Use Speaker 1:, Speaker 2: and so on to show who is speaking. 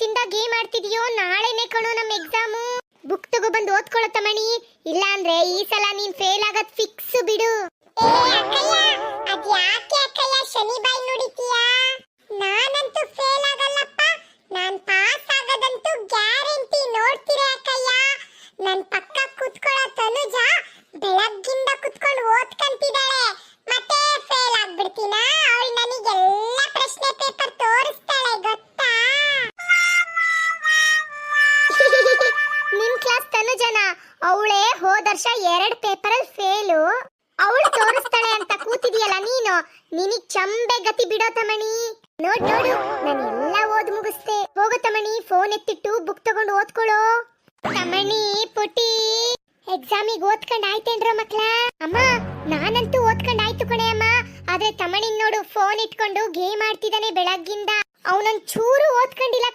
Speaker 1: ಹೊತ್ತಿಂದ game ಆಡ್ತಿದ್ಯೋ? ನಾಳೆನೆ ಕಣೋ ನಮ್ಮ ಎಕ್ಸಾಮು ಬುಕ್ ತಗೊಬಂದು ಓದ್ಕೊಳ್ಳೋ ತಮಣಿ ಇಲ್ಲ ಅಂದ್ರೆ ಈ ಸಲ ನೀನ್ ಫೇಲ್ ಆಗದ್ ಫಿಕ್ಸ್ ಬಿಡು. ಅದ್ಯಾಕೆ ಅಕ್ಕಯ್ಯ ಶನಿ ಬಾಯಿ ನಾನಂತೂ ಫೇಲ್ ಆಗಲ್ಲಪ್ಪ. ನಾನ್ ಪಾಸ್ ಆಗೋದಂತೂ ಗ್ಯಾರಂಟಿ ನೋಡ್ತೀರಾ ಅಕ್ಕಯ್ಯ. ನನ್ ಪಕ್ಕ ನಿಮ್ ಕ್ಲಾಸ್ ತನುಜನ ಅವಳೇ ಹೋದ ವರ್ಷ ಎರಡ್ ಪೇಪರ್ ಅಲ್ಲಿ ಫೇಲು. ಅವಳು ತೋರಿಸ್ತಾಳೆ ಅಂತ ಕೂತಿದೀಯಲ್ಲ ನೀನು? ನಿನಗ್ ಚಂಬೆ ಗತಿ ಬಿಡೋ ತಮಣಿ. ನೋಡ್ ನೋಡು, ನಾನು ಎಲ್ಲ ಓದ್ ಮುಗಿಸ್ತೆ ಹೋಗೋ ತಮಣಿ ಫೋನ್ ಎತ್ತಿಟ್ಟು ಬುಕ್ ತಗೊಂಡು ಓದ್ಕೊಳ್ಳೋ ತಮಣಿ ಪುಟಿ. ಎಕ್ಸಾಮಿಗೆ ಓದ್ಕೊಂಡ್ ಆಯ್ತೇನ್ರ ಮಕ್ಳ? ಅಮ್ಮ, ನಾನಂತೂ ಓದ್ಕೊಂಡ್ ಆಯ್ತು ಕಣೆ ಅಮ್ಮ. ಆದ್ರೆ ತಮಣಿನ್ ನೋಡು ಫೋನ್ ಇಟ್ಕೊಂಡು ಗೇಮ್ ಆಡ್ತಿದ್ದಾನೆ ಬೆಳಗ್ಗಿಂದ. ಅವನೊಂದ್ ಚೂರು ಓದ್ಕೊಂಡಿಲ್ಲ